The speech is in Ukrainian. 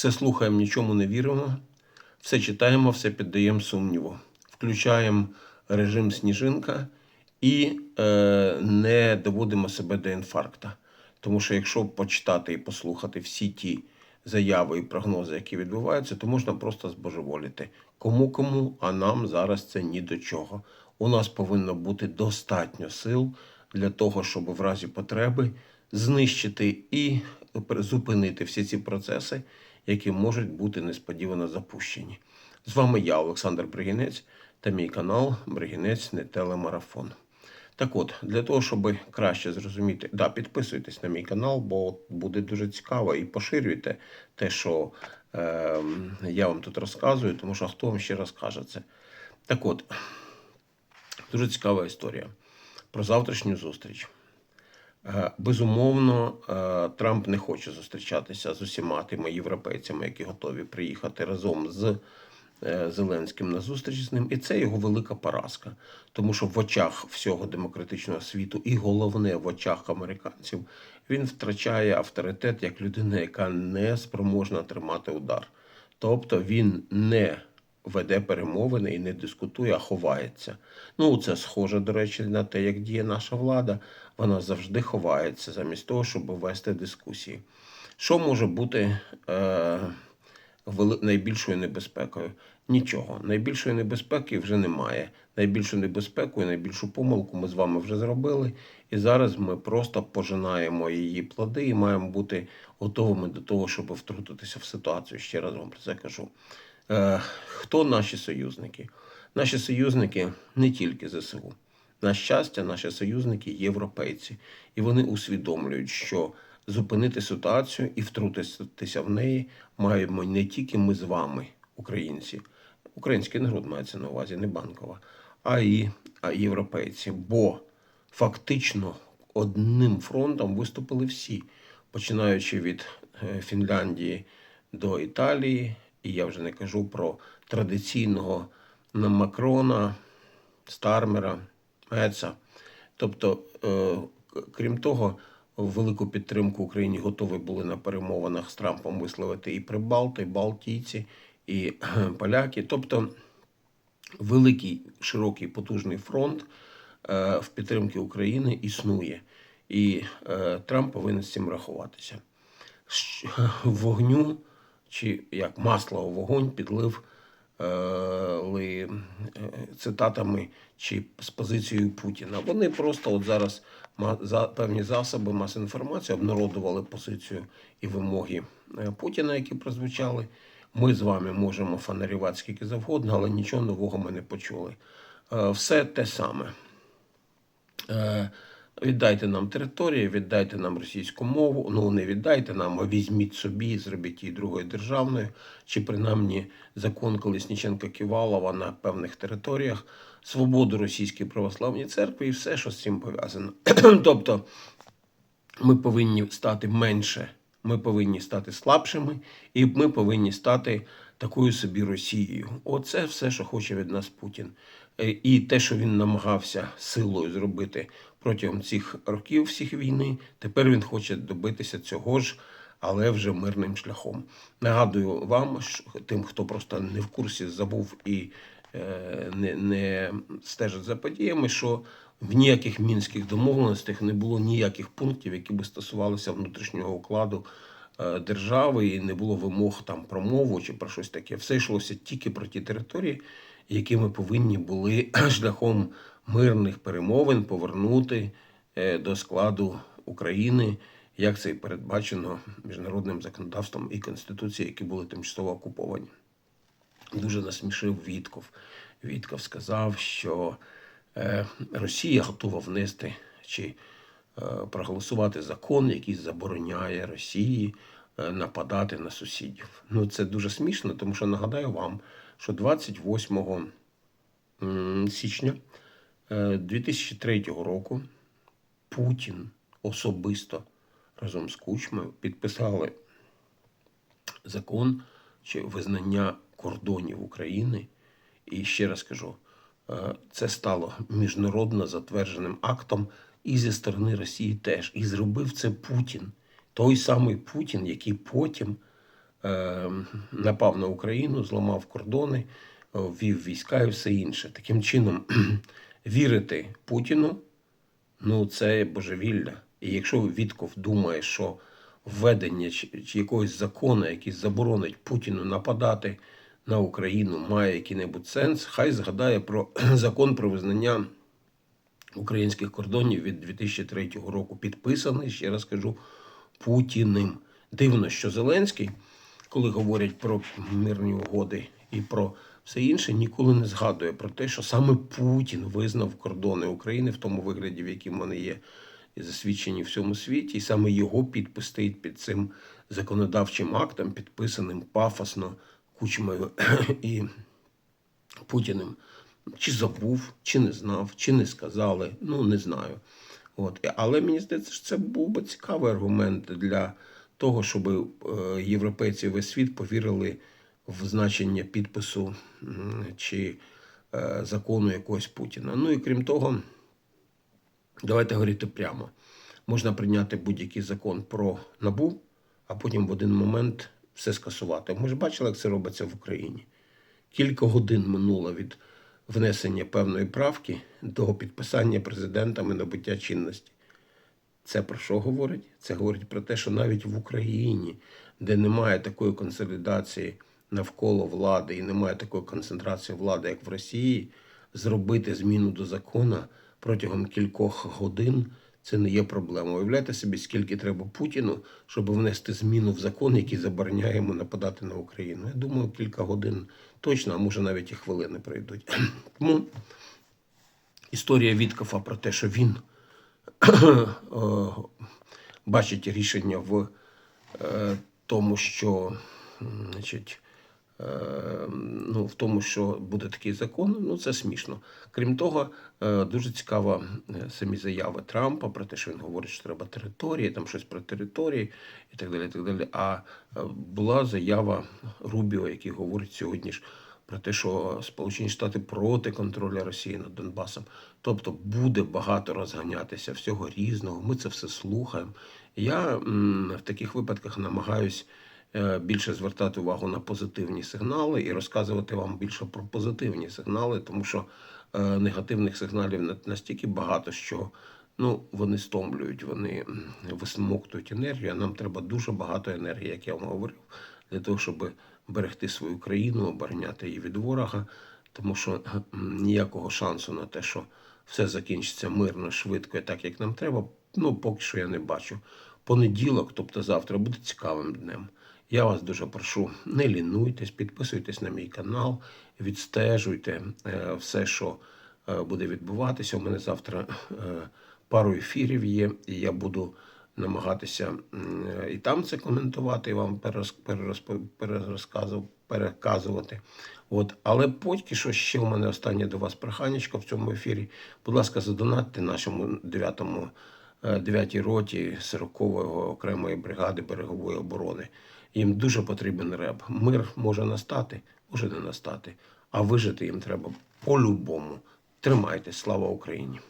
Все слухаємо, нічому не віримо, все читаємо, все піддаємо сумніву. Включаємо режим сніжинка і е, не доводимо себе до інфаркта. Тому що якщо почитати і послухати всі ті заяви і прогнози, які відбуваються, то можна просто збожеволіти. Кому кому, а нам зараз це ні до чого. У нас повинно бути достатньо сил для того, щоб в разі потреби знищити і зупинити всі ці процеси, які можуть бути несподівано запущені. З вами я, Олександр Бригінець, та мій канал Бригінець не телемарафон. Так от, для того, щоб краще зрозуміти, да, підписуйтесь на мій канал, бо буде дуже цікаво і поширюйте те, що е, я вам тут розказую, тому що хто вам ще розкаже це. Так от, дуже цікава історія про завтрашню зустріч. Е, Безумовно, е, Трамп не хоче зустрічатися з усіма тими європейцями, які готові приїхати разом з е, Зеленським на зустріч з ним. І це його велика поразка. Тому що в очах всього демократичного світу, і головне в очах американців, він втрачає авторитет як людина, яка не спроможна тримати удар. Тобто він не веде перемовини і не дискутує, а ховається. Ну, це схоже, до речі, на те, як діє наша влада. Вона завжди ховається замість того, щоб вести дискусії. Що може бути е, найбільшою небезпекою? Нічого. Найбільшої небезпеки вже немає. Найбільшу небезпеку і найбільшу помилку ми з вами вже зробили. І зараз ми просто пожинаємо її плоди і маємо бути готовими до того, щоб втрутитися в ситуацію. Ще раз вам про це кажу. Е, хто наші союзники? Наші союзники не тільки ЗСУ. На щастя, наші союзники європейці, і вони усвідомлюють, що зупинити ситуацію і втрутитися в неї маємо не тільки ми з вами, українці, український народ мається на увазі, не банкова, а і а європейці. Бо фактично одним фронтом виступили всі, починаючи від е, Фінляндії до Італії, і я вже не кажу про традиційного на Макрона, Стармера, Меца. Тобто, е, крім того, велику підтримку Україні готові були на перемовинах з Трампом висловити і Прибалти, і Балтійці, і поляки. Тобто, великий, широкий, потужний фронт е, в підтримці України існує. І е, Трамп повинен з цим рахуватися. Вогню, чи як масло у вогонь підлив е, е, цитатами чи з позицією Путіна. Вони просто от зараз за певні засоби масової інформації обнародували позицію і вимоги е, Путіна, які прозвучали. Ми з вами можемо фонарювати скільки завгодно, але нічого нового ми не почули. Е, Все те саме. Віддайте нам території, віддайте нам російську мову. Ну не віддайте нам, а візьміть собі, зробіть її другою державною, чи принаймні закон Колесніченка Ківалова на певних територіях, свободу російській православній церкві і все, що з цим пов'язано. тобто ми повинні стати менше, ми повинні стати слабшими, і ми повинні стати такою собі Росією. Оце все, що хоче від нас Путін. Е, І те, що він намагався силою зробити протягом цих років всіх війни, тепер він хоче добитися цього ж, але вже мирним шляхом. Нагадую вам, тим, хто просто не в курсі забув і е, не, не стежить за подіями, що в ніяких мінських домовленостях не було ніяких пунктів, які би стосувалися внутрішнього укладу держави, і не було вимог там про мову чи про щось таке. Все йшлося тільки про ті території, які ми повинні були шляхом мирних перемовин повернути е, до складу України, як це і передбачено міжнародним законодавством і конституцією, які були тимчасово окуповані дуже насмішив Вітков. Вітков сказав, що е, Росія готова внести чи е, проголосувати закон, який забороняє Росії е, нападати на сусідів. Ну це дуже смішно, тому що нагадаю вам, що 28 січня е, 2003 року Путін особисто разом з Кучмою підписали закон чи визнання кордонів України. І ще раз кажу, е, це стало міжнародно затвердженим актом і зі сторони Росії теж. І зробив це Путін. Той самий Путін, який потім е, напав на Україну, зламав кордони, ввів війська і все інше. Таким чином, вірити Путіну ну це божевілля. І якщо Вітков думає, що введення чи якогось закону, який заборонить Путіну нападати на Україну, має який-небудь сенс, хай згадає про закон про визнання українських кордонів від 2003 року, підписаний, ще раз кажу, Путіним. Дивно, що Зеленський, коли говорять про мирні угоди і про все інше, ніколи не згадує про те, що саме Путін визнав кордони України в тому вигляді, в яким вони є і засвідчені в всьому світі, і саме його підпис стоїть під цим законодавчим актом, підписаним пафосно Кучмою і Путіним. Чи забув, чи не знав, чи не сказали, ну не знаю. От. Але мені здається, що це був би цікавий аргумент для того, щоб е, європейці весь світ повірили в значення підпису чи е, закону якогось Путіна. Ну і крім того, давайте говорити прямо. Можна прийняти будь-який закон про набу, а потім в один момент все скасувати. Ми ж бачили, як це робиться в Україні. Кілька годин минуло від внесення певної правки до підписання президентами набуття чинності. Це про що говорить? Це говорить про те, що навіть в Україні, де немає такої консолідації навколо влади і немає такої концентрації влади, як в Росії, зробити зміну до закону протягом кількох годин це не є проблема. Уявляєте собі, скільки треба Путіну, щоб внести зміну в закон, який забороняє йому нападати на Україну. Я думаю, кілька годин точно, а може навіть і хвилини пройдуть. Тому історія Віткофа про те, що він е, бачить рішення в е, тому, що значить, ну, в тому, що буде такий закон, ну це смішно. Крім того, е, дуже цікава е, самі заяви Трампа про те, що він говорить, що треба території, там щось про території і так далі. І так далі. А е, була заява Рубіо, який говорить сьогодні ж про те, що Сполучені Штати проти контролю Росії над Донбасом. Тобто буде багато розганятися всього різного. Ми це все слухаємо. Я м, в таких випадках намагаюсь е, більше звертати увагу на позитивні сигнали і розказувати вам більше про позитивні сигнали, тому що е, негативних сигналів настільки багато, що ну, вони стомлюють, вони висмоктують енергію. А нам треба дуже багато енергії, як я вам говорив, для того, щоб берегти свою країну, обороняти її від ворога, тому що ніякого шансу на те, що все закінчиться мирно, швидко і так, як нам треба, ну поки що я не бачу. Понеділок, тобто завтра, буде цікавим днем. Я вас дуже прошу, не лінуйтесь, підписуйтесь на мій канал, відстежуйте е, все, що е, буде відбуватися. У мене завтра е, пару ефірів є, і я буду намагатися і там це коментувати, і вам перерозк- переказувати. От. Але поки що ще у мене останнє до вас проханечко в цьому ефірі. Будь ласка, задонатьте нашому 9-му 9-й роті 40-ї окремої бригади берегової оборони. Їм дуже потрібен реб. Мир може настати, може не настати, а вижити їм треба по-любому. Тримайтесь, слава Україні!